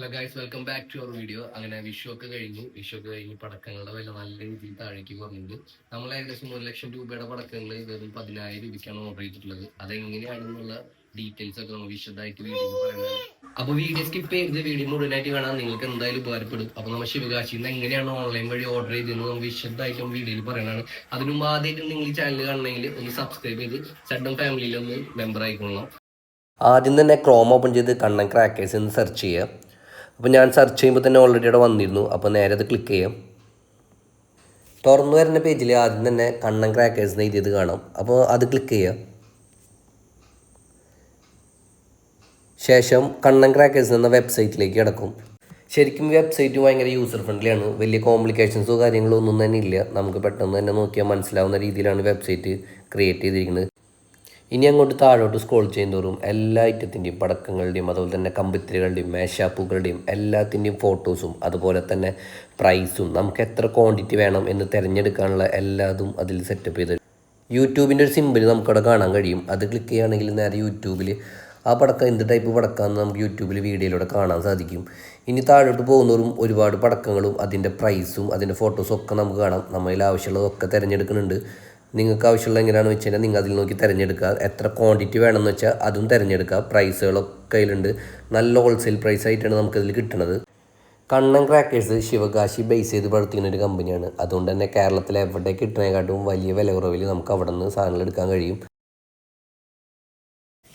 Hello guys welcome back to our video അങ്ങനെ വിഷു ഒക്കെ കഴിഞ്ഞു. വിഷു ഒക്കെ കഴിഞ്ഞ് പടക്കങ്ങളുടെ വില നല്ല രീതിയിൽ താഴേക്ക് കുറഞ്ഞിട്ടുണ്ട് നമ്മൾ ഏകദേശം ഒരു ലക്ഷം രൂപയുടെ പടക്കങ്ങൾ വെറും പതിനായിരം രൂപയ്ക്കാണ് ഓർഡർ ചെയ്തിട്ടുള്ളത്. അതെങ്ങനെയാണെന്നുള്ള ഡീറ്റെയിൽസ് ഒക്കെ നമ്മൾ വിശദമായിട്ട് വീഡിയോ പറയുന്നത്. അപ്പോൾ വീഡിയോ സ്കിപ്പ് ചെയ്ത് വീഡിയോ മുഴുവനായിട്ട് കാണാൻ നിങ്ങൾക്ക് എന്തായാലും ഉപകാരപ്പെടും. അപ്പൊ നമ്മൾ ശിവകാശിയിൽ നിന്ന് എങ്ങനെയാണ് ഓൺലൈൻ വഴി ഓർഡർ ചെയ്തതെന്ന് നമ്മൾ വിശദമായിട്ട് വീഡിയോയിൽ പറയണതാണ്. അതിനു ആദ്യമായിട്ട് നിങ്ങൾ ഈ ചാനൽ കാണണമെങ്കിൽ ഒന്ന് സബ്സ്ക്രൈബ് ചെയ്ത് സഡൻ ഫാമിലിയിൽ ഒന്ന് മെമ്പർ ആയിക്കൊള്ളണം. ആദ്യം തന്നെ ക്രോം ഓപ്പൺ ചെയ്ത് കണ്ണൻ ക്രാക്കേഴ്സ് എന്ന് സെർച്ച് ചെയ്യുക. അപ്പോൾ ഞാൻ സെർച്ച് ചെയ്യുമ്പോൾ തന്നെ ഓൾറെഡി അവിടെ വന്നിരുന്നു. അപ്പോൾ നേരെ അത് ക്ലിക്ക് ചെയ്യാം. തുറന്നു വരുന്ന പേജിൽ ആദ്യം തന്നെ കണ്ണൻ ക്രാക്കേഴ്സ് എന്ന് എഴുതിയത് കാണാം. അപ്പോൾ അത് ക്ലിക്ക് ചെയ്യാം. ശേഷം കണ്ണൻ ക്രാക്കേഴ്സ് എന്ന വെബ്സൈറ്റിലേക്ക് കിടക്കും. ശരിക്കും വെബ്സൈറ്റ് ഭയങ്കര യൂസർ ഫ്രണ്ട്ലിയാണ് വലിയ കോംപ്ലിക്കേഷൻസോ കാര്യങ്ങളോ ഒന്നും തന്നെ ഇല്ല. നമുക്ക് പെട്ടെന്ന് തന്നെ നോക്കിയാൽ മനസ്സിലാവുന്ന രീതിയിലാണ് വെബ്സൈറ്റ് ക്രിയേറ്റ് ചെയ്തിരിക്കുന്നത്. ഇനി അങ്ങോട്ട് താഴോട്ട് സ്ക്രോൾ ചെയ്യുന്നതോറും എല്ലാ ഐറ്റത്തിന്റെയും പടക്കങ്ങളുടെയും അതുപോലെ തന്നെ കമ്പിത്തിരികളുടെയും മേശാപ്പുകളുടെയും എല്ലാത്തിന്റെയും ഫോട്ടോസും അതുപോലെ തന്നെ പ്രൈസും നമുക്ക് എത്ര ക്വാണ്ടിറ്റി വേണം എന്ന് തിരഞ്ഞെടുക്കാനുള്ള എല്ലാതും അതിൽ സെറ്റപ്പ് ചെയ്ത് യൂട്യൂബിന്റെ ഒരു സിമ്പിൾ നമുക്കവിടെ കാണാൻ കഴിയും. അത് ക്ലിക്ക് ചെയ്യുകയാണെങ്കിൽ നേരെ യൂട്യൂബിൽ ആ പടക്കം എന്ത് ടൈപ്പ് പടക്കമെന്ന് നമുക്ക് യൂട്യൂബിൽ വീഡിയോയിലൂടെ കാണാൻ സാധിക്കും. ഇനി താഴോട്ട് പോകുന്നവരും ഒരുപാട് പടക്കങ്ങളും അതിന്റെ പ്രൈസും അതിന്റെ ഫോട്ടോസും ഒക്കെ നമുക്ക് കാണാം. നമ്മളിൽ ആവശ്യമുള്ളതൊക്കെ തിരഞ്ഞെടുക്കുന്നുണ്ട്. നിങ്ങൾക്ക് ആവശ്യമുള്ള എങ്ങനെയാണെന്ന് വെച്ച് കഴിഞ്ഞാൽ നിങ്ങൾ അതിൽ നോക്കി തിരഞ്ഞെടുക്കുക. എത്ര ക്വാണ്ടിറ്റി വേണമെന്ന് വെച്ചാൽ അതും തിരഞ്ഞെടുക്കുക. പ്രൈസുകളൊക്കെ അതിലുണ്ട് നല്ല ഹോൾസെയിൽ പ്രൈസ് ആയിട്ടാണ് നമുക്കതിൽ കിട്ടുന്നത് കണ്ണൻ ക്രാക്കേഴ്സ് ശിവകാശി ബേസ് ചെയ്ത് പ്രവർത്തിക്കുന്ന ഒരു കമ്പനിയാണ് അതുകൊണ്ട് തന്നെ കേരളത്തിൽ എവിടെ കിട്ടുന്നതിനെക്കാട്ടും വലിയ വില കുറവിൽ നമുക്ക് അവിടെ നിന്ന് സാധനങ്ങൾ എടുക്കാൻ കഴിയും.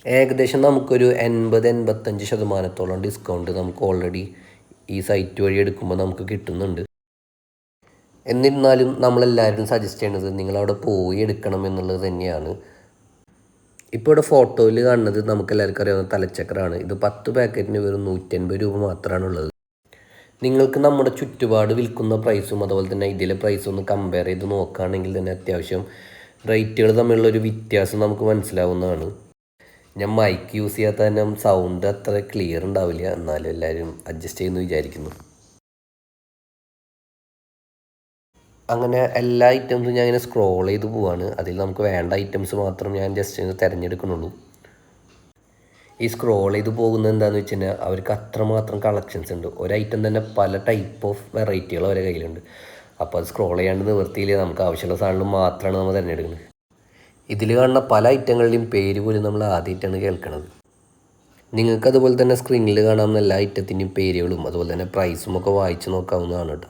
ഏകദേശം നമുക്കൊരു എൺപത് എൺപത്തഞ്ച് ശതമാനത്തോളം ഡിസ്കൗണ്ട് നമുക്ക് ഓൾറെഡി ഈ സൈറ്റ് വഴി എടുക്കുമ്പോൾ നമുക്ക് കിട്ടുന്നുണ്ട്. എന്നിരുന്നാലും നമ്മളെല്ലാവരും സജസ്റ്റ് ചെയ്യണത് നിങ്ങളവിടെ പോയി എടുക്കണം എന്നുള്ളത് തന്നെയാണ്. ഇപ്പോൾ ഇവിടെ ഫോട്ടോയിൽ കാണുന്നത് നമുക്ക് എല്ലാവർക്കും അറിയാവുന്ന തലച്ചക്രമാണ് ഇത് പത്ത് പാക്കറ്റിന് വെറും നൂറ്റൻപത് രൂപ മാത്രമാണ് ഉള്ളത് നിങ്ങൾക്ക് നമ്മുടെ ചുറ്റുപാട് വിൽക്കുന്ന പ്രൈസും അതുപോലെ തന്നെ ഇതിലെ പ്രൈസും ഒന്ന് കമ്പയർ ചെയ്ത് നോക്കുകയാണെങ്കിൽ തന്നെ അത്യാവശ്യം റേറ്റുകൾ തമ്മിലുള്ള ഒരു വ്യത്യാസം നമുക്ക് മനസ്സിലാവുന്നതാണ്. ഞാൻ മൈക്ക് യൂസ് ചെയ്യാത്ത തന്നെ സൗണ്ട് അത്ര ക്ലിയർ ഉണ്ടാവില്ല. എന്നാലും എല്ലാവരും അഡ്ജസ്റ്റ് ചെയ്യുന്നു വിചാരിക്കുന്നു. അങ്ങനെ എല്ലാ ഐറ്റംസും ഞാൻ ഇങ്ങനെ സ്ക്രോൾ ചെയ്ത് പോവാണ്. അതിൽ നമുക്ക് വേണ്ട ഐറ്റംസ് മാത്രം ഞാൻ ജസ്റ്റ് തിരഞ്ഞെടുക്കുന്നുള്ളൂ ഈ സ്ക്രോൾ ചെയ്ത് പോകുന്നത് എന്താണെന്ന് വെച്ച് കഴിഞ്ഞാൽ അവർക്ക് അത്രമാത്രം കളക്ഷൻസ് ഉണ്ട്. ഒരു ഐറ്റം തന്നെ പല ടൈപ്പ് ഓഫ് വെറൈറ്റികൾ അവരുടെ കയ്യിലുണ്ട്. അപ്പോൾ അത് സ്ക്രോൾ ചെയ്യാണ്ട് നിവൃത്തിയിൽ നമുക്ക് ആവശ്യമുള്ള സാധനങ്ങൾ മാത്രമാണ് നമ്മൾ തിരഞ്ഞെടുക്കുന്നത്. ഇതിൽ കാണുന്ന പല ഐറ്റങ്ങളുടെയും പേര് പോലും നമ്മൾ ആദ്യമായിട്ടാണ് കേൾക്കുന്നത് നിങ്ങൾക്ക് അതുപോലെ തന്നെ സ്ക്രീനിൽ കാണാവുന്ന എല്ലാ ഐറ്റത്തിന്റെയും പേരുകളും അതുപോലെ തന്നെ പ്രൈസും ഒക്കെ വായിച്ച് നോക്കാവുന്നതാണ് കേട്ടോ.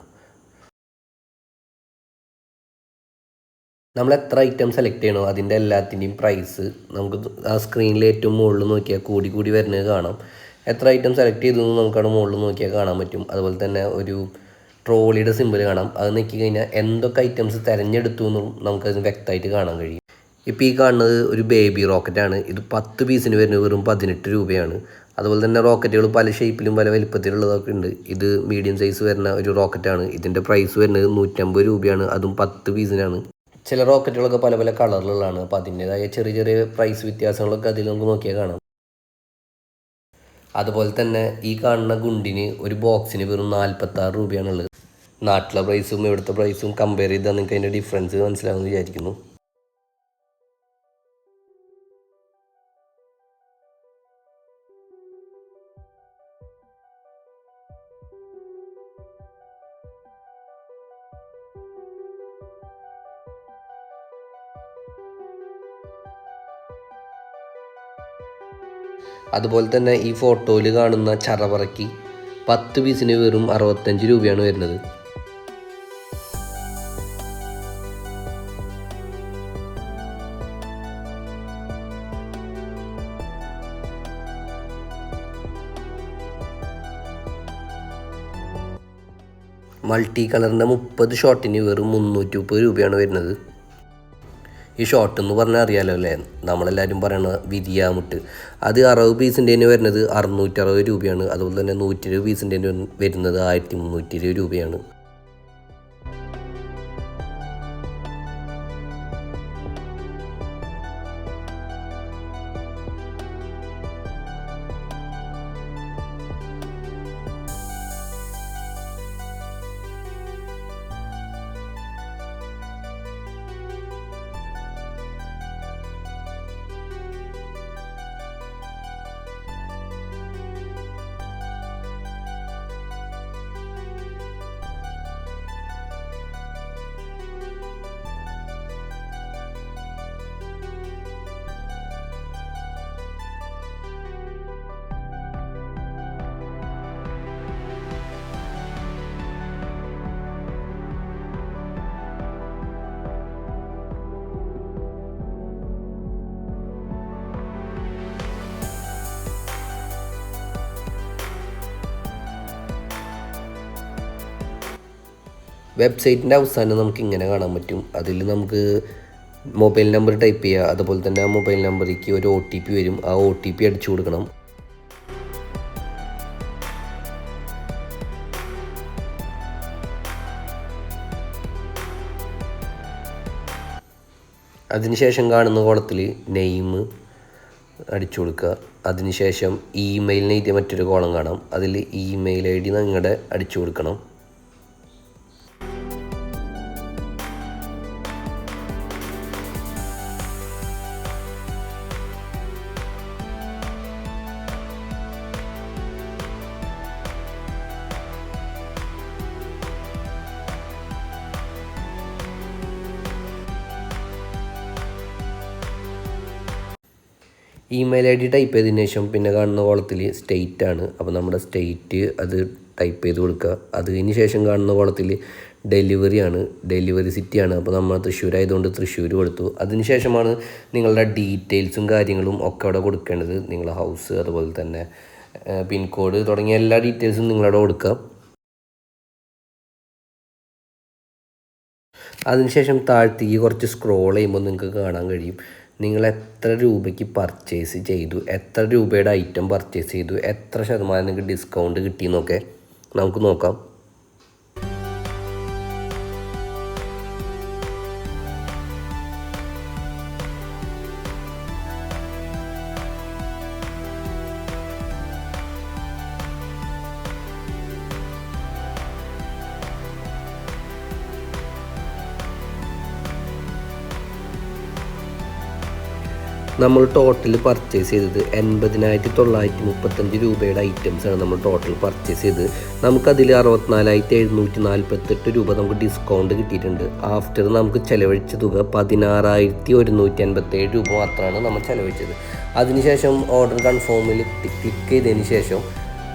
നമ്മൾ എത്ര ഐറ്റം സെലക്ട് ചെയ്യണോ അതിന്റെ എല്ലാത്തിന്റെയും പ്രൈസ് നമുക്ക് ആ സ്ക്രീനിൽ ഏറ്റവും മുകളിൽ നോക്കിയാൽ കൂടി കൂടി വരുന്നത് കാണാം. എത്ര ഐറ്റം സെലക്ട് ചെയ്തു എന്ന് നമുക്കവിടെ മുകളിൽ നോക്കിയാൽ കാണാൻ പറ്റും. അതുപോലെ തന്നെ ഒരു ട്രോളിയുടെ സിമ്പിൾ കാണാം. അത് നോക്കി കഴിഞ്ഞാൽ എന്തൊക്കെ ഐറ്റംസ് തിരഞ്ഞെടുത്തു എന്നും നമുക്കത് വ്യക്തമായിട്ട് കാണാൻ കഴിയും. ഇപ്പോൾ ഈ കാണുന്നത് ഒരു ബേബി റോക്കറ്റാണ് ഇത് പത്ത് പീസിന് വരുന്നത് വെറും പതിനെട്ട് രൂപയാണ്. അതുപോലെ തന്നെ റോക്കറ്റുകൾ പല ഷേപ്പിലും പല വലിപ്പത്തിലുള്ളതൊക്കെ ഉണ്ട്. ഇത് മീഡിയം സൈസ് വരുന്ന ഒരു റോക്കറ്റാണ് ഇതിന്റെ പ്രൈസ് വരുന്നത് നൂറ്റമ്പത് രൂപയാണ്. അതും പത്ത് പീസിനാണ് ചില റോക്കറ്റുകളൊക്കെ പല പല കളറിലുള്ളതാണ്. അപ്പോൾ അതിന്റേതായ ചെറിയ ചെറിയ പ്രൈസ് വ്യത്യാസങ്ങളൊക്കെ അതിൽ നമുക്ക് നോക്കിയാൽ കാണാം. അതുപോലെ തന്നെ ഈ കാണുന്ന ഗുണ്ടിന് ഒരു ബോക്സിന് വെറും നാൽപ്പത്താറ് രൂപയാണുള്ളത്. നാട്ടിലെ പ്രൈസും ഇവിടുത്തെ പ്രൈസും കമ്പയർ ചെയ്താൽ നിങ്ങൾക്ക് അതിന്റെ ഡിഫറൻസ് മനസ്സിലാവുമെന്ന് വിചാരിക്കുന്നു. അതുപോലെ തന്നെ ഈ ഫോട്ടോയിൽ കാണുന്ന ചറവറയ്ക്ക് പത്ത് പീസിന് വെറും അറുപത്തഞ്ച് രൂപയാണ് വരുന്നത്. മൾട്ടി കളറിന്റെ മുപ്പത് ഷോട്ടിന് വെറും മുന്നൂറ്റി മുപ്പത് രൂപയാണ് വരുന്നത്. ഈ ഷോട്ട് എന്ന് പറഞ്ഞാൽ അറിയാലോ അല്ലേ? നമ്മളെല്ലാവരും പറയണ വിരിയാമുട്ട് അത് അറുപത് പീസിന്റെ തന്നെ വരുന്നത് അറുന്നൂറ്ററുപത് രൂപയാണ്. അതുപോലെ തന്നെ നൂറ്റി ഇരുപത് പീസിന്റെ തന്നെ വരുന്നത് ആയിരത്തി മുന്നൂറ്റി ഇരുപത് രൂപയാണ്. വെബ്സൈറ്റിന്റെ അവസാനം നമുക്ക് ഇങ്ങനെ കാണാൻ പറ്റും. അതിൽ നമുക്ക് മൊബൈൽ നമ്പർ ടൈപ്പ് ചെയ്യുക അതുപോലെ തന്നെ ആ മൊബൈൽ നമ്പറിലേക്ക് ഒരു ഒ ടി പി വരും. ആ ഒ ടി പി അടിച്ചു കൊടുക്കണം. അതിനുശേഷം കാണുന്ന കോളത്തിൽ നെയിം അടിച്ചു കൊടുക്കുക. അതിനുശേഷം ഇമെയിലിന് മറ്റൊരു കോളം കാണാം. അതിൽ ഇമെയിൽ ഐ ഡി നിങ്ങളുടെ അടിച്ചു കൊടുക്കണം. ഇമെയിൽ ഐ ഡി ടൈപ്പ് ചെയ്തതിന് ശേഷം പിന്നെ കാണുന്ന കോളത്തിൽ സ്റ്റേറ്റ് ആണ്. അപ്പോൾ നമ്മുടെ സ്റ്റേറ്റ് അത് ടൈപ്പ് ചെയ്ത് കൊടുക്കുക. അത് കഴിഞ്ഞ് ശേഷം കാണുന്ന കോളത്തിൽ ഡെലിവറി ആണ്. ഡെലിവറി സിറ്റി ആണ്. അപ്പോൾ നമ്മൾ തൃശ്ശൂർ ആയതുകൊണ്ട് തൃശ്ശൂർ കൊടുത്തു. അതിനുശേഷമാണ് നിങ്ങളുടെ ഡീറ്റെയിൽസും കാര്യങ്ങളും ഒക്കെ അവിടെ കൊടുക്കേണ്ടത്. നിങ്ങളുടെ ഹൗസ് അതുപോലെ തന്നെ പിൻകോഡ് തുടങ്ങിയ എല്ലാ ഡീറ്റെയിൽസും നിങ്ങളവിടെ കൊടുക്കുക. അതിനുശേഷം താഴ്ത്തേക്ക് കുറച്ച് സ്ക്രോൾ ചെയ്യുമ്പോൾ നിങ്ങൾക്ക് കാണാൻ കഴിയും. നിങ്ങൾ എത്ര രൂപയ്ക്ക് പർച്ചേസ് ചെയ്തു? എത്ര രൂപയുടെ ഐറ്റം പർച്ചേസ് ചെയ്തു? എത്ര ശതമാനം നിങ്ങൾക്ക് ഡിസ്കൗണ്ട് കിട്ടിയെന്നൊക്കെ നമുക്ക് നോക്കാം. നമ്മൾ ടോട്ടൽ പർച്ചേസ് ചെയ്തത് എൺപതിനായിരത്തി തൊള്ളായിരത്തി മുപ്പത്തഞ്ച് രൂപയുടെ ഐറ്റംസാണ് നമ്മൾ ടോട്ടൽ പർച്ചേസ് ചെയ്തത്. നമുക്കതിൽ അറുപത്തിനാലായിരത്തി എഴുന്നൂറ്റി നാൽപ്പത്തെട്ട് രൂപ നമുക്ക് ഡിസ്കൗണ്ട് കിട്ടിയിട്ടുണ്ട്. ആഫ്റ്റർ നമുക്ക് ചിലവഴിച്ച തുക പതിനാറായിരത്തി ഒരുന്നൂറ്റി അൻപത്തേഴ് രൂപ മാത്രമാണ് നമ്മൾ ചിലവഴിച്ചത്. അതിനുശേഷം ഓർഡർ കൺഫേമിൽ ക്ലിക്ക് ചെയ്തതിന് ശേഷം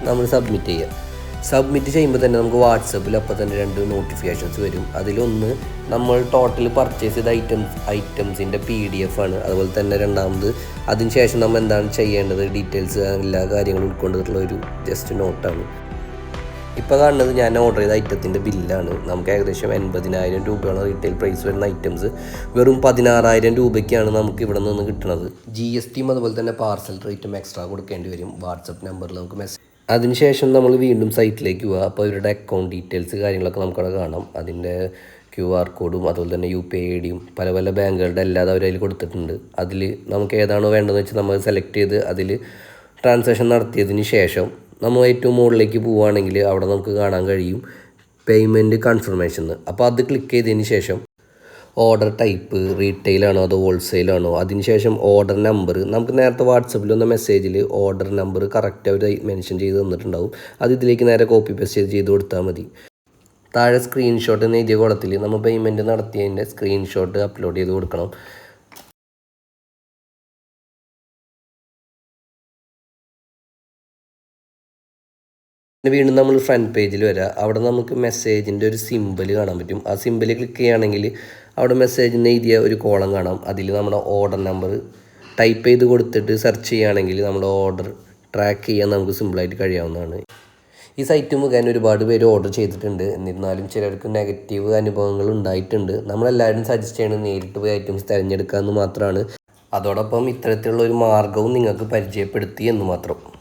നമ്മൾ സബ്മിറ്റ് ചെയ്യുക സബ്മിറ്റ് ചെയ്യുമ്പോൾ തന്നെ നമുക്ക് വാട്സപ്പിൽ അപ്പോൾ തന്നെ രണ്ട് നോട്ടിഫിക്കേഷൻസ് വരും. അതിലൊന്ന് നമ്മൾ ടോട്ടൽ പർച്ചേസ് ചെയ്ത ഐറ്റംസ് ഐറ്റംസിന്റെ പി ഡി എഫ് ആണ്. അതുപോലെ തന്നെ രണ്ടാമത് അതിനുശേഷം നമ്മൾ എന്താണ് ചെയ്യേണ്ടത്? ഡീറ്റെയിൽസ് എല്ലാ കാര്യങ്ങളും ഉൾക്കൊണ്ടിട്ടുള്ള ഒരു ജസ്റ്റ് നോട്ടാണ് ഇപ്പോൾ കാണുന്നത് ഞാൻ ഓർഡർ ചെയ്ത ഐറ്റത്തിന്റെ ബില്ലാണ് നമുക്ക് ഏകദേശം എൺപതിനായിരം രൂപയാണ് റീറ്റെയിൽ പ്രൈസ് വരുന്ന ഐറ്റംസ് വെറും പതിനാറായിരം രൂപയ്ക്കാണ് നമുക്ക് ഇവിടെ നിന്ന് കിട്ടുന്നത് ജി എസ് ടിയും അതുപോലെ തന്നെ പാർസൽ റേറ്റും എക്സ്ട്രാ കൊടുക്കേണ്ടി വരും. വാട്സപ്പ് നമ്പറിൽ നമുക്ക് മെസ്സേജ് അതിനുശേഷം നമ്മൾ വീണ്ടും സൈറ്റിലേക്ക് പോവുക. അപ്പോൾ അവരുടെ അക്കൗണ്ട് ഡീറ്റെയിൽസ് കാര്യങ്ങളൊക്കെ നമുക്കവിടെ കാണാം. അതിന്റെ ക്യു ആർ കോഡും അതുപോലെ തന്നെ യു പി ഐ ഡിയും പല പല ബാങ്കുകളുടെ അല്ലാതെ അവർ അതിൽ കൊടുത്തിട്ടുണ്ട്. അതിൽ നമുക്ക് ഏതാണോ വേണ്ടതെന്ന് വെച്ചാൽ നമ്മൾ സെലക്ട് ചെയ്ത് അതിൽ ട്രാൻസാക്ഷൻ നടത്തിയതിന് ശേഷം നമ്മൾ ഏറ്റവും മുകളിലേക്ക് പോവുകയാണെങ്കിൽ അവിടെ നമുക്ക് കാണാൻ കഴിയും പേയ്മെന്റ് കൺഫർമേഷൻ അപ്പോൾ അത് ക്ലിക്ക് ചെയ്തതിന് ശേഷം ഓർഡർ ടൈപ്പ് റീറ്റെയിലാണോ അതോ ഹോൾസെയിലാണോ അതിനുശേഷം ഓർഡർ നമ്പർ നമുക്ക് നേരത്തെ വാട്സപ്പിൽ വന്ന മെസ്സേജിൽ ഓർഡർ നമ്പർ കറക്റ്റ് അവർ മെൻഷൻ ചെയ്ത് തന്നിട്ടുണ്ടാവും. അത് ഇതിലേക്ക് നേരെ കോപ്പി പേസ്റ്റ് ചെയ്ത് കൊടുത്താൽ മതി. താഴെ സ്ക്രീൻഷോട്ട് എന്ന് എഴുതിയ കുളത്തിൽ നമ്മൾ പേയ്മെന്റ് നടത്തിയതിന്റെ സ്ക്രീൻഷോട്ട് അപ്ലോഡ് ചെയ്ത് കൊടുക്കണം. പിന്നെ വീണ്ടും നമ്മൾ ഫ്രണ്ട് പേജിൽ വരാം. അവിടെ നമുക്ക് മെസ്സേജിന്റെ ഒരു സിമ്പിൾ കാണാൻ പറ്റും. ആ സിമ്പിൾ ക്ലിക്ക് ചെയ്യുകയാണെങ്കിൽ അവിടെ മെസ്സേജിന് എഴുതിയ ഒരു കോളം കാണാം. അതിൽ നമ്മുടെ ഓർഡർ നമ്പർ ടൈപ്പ് ചെയ്ത് കൊടുത്തിട്ട് സെർച്ച് ചെയ്യുകയാണെങ്കിൽ നമ്മുടെ ഓർഡർ ട്രാക്ക് ചെയ്യാൻ നമുക്ക് സിമ്പിളായിട്ട് കഴിയാവുന്നതാണ്. ഈ സൈറ്റ് മുഖേന ഒരുപാട് പേര് ഓർഡർ ചെയ്തിട്ടുണ്ട്. എന്നിരുന്നാലും ചിലർക്ക് നെഗറ്റീവ് അനുഭവങ്ങൾ ഉണ്ടായിട്ടുണ്ട്. നമ്മളെല്ലാവരും സജസ്റ്റ് ചെയ്യുന്നത് നേരിട്ട് പോയി ഐറ്റംസ് തിരഞ്ഞെടുക്കുക എന്ന് മാത്രമാണ് അതോടൊപ്പം ഇത്തരത്തിലുള്ള ഒരു മാർഗവും നിങ്ങൾക്ക് പരിചയപ്പെടുത്തി എന്ന് മാത്രം.